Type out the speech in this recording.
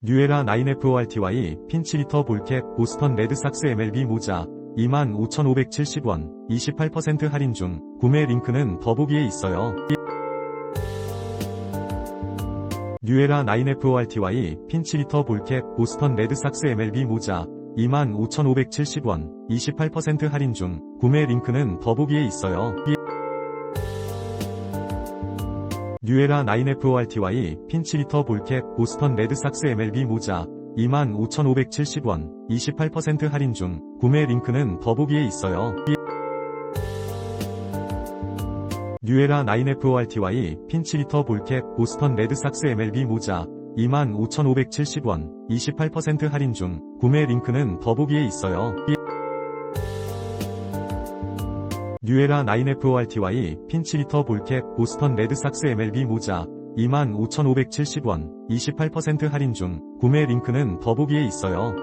뉴에라 9FORTY 핀치리터 볼캡 보스턴 레드삭스 MLB 모자 25,570원 28% 할인 중 구매 링크는 더보기에 있어요. 뉴에라 9FORTY 핀치리터 볼캡 보스턴 레드삭스 MLB 모자 25,570원 28% 할인 중 구매 링크는 더보기에 있어요. 뉴에라 9FORTY 핀치리터 볼캡 보스턴 레드삭스 MLB 모자 25,570원 28% 할인 중 구매 링크는 더보기에 있어요. 뉴에라 9FORTY 핀치리터 볼캡 보스턴 레드삭스 MLB 모자 25,570원 28% 할인 중 구매 링크는 더보기에 있어요. 뉴에라 9FORTY 핀치리터 볼캡 보스턴 레드삭스 MLB 모자 25,570원 28% 할인 중 구매 링크는 더보기에 있어요.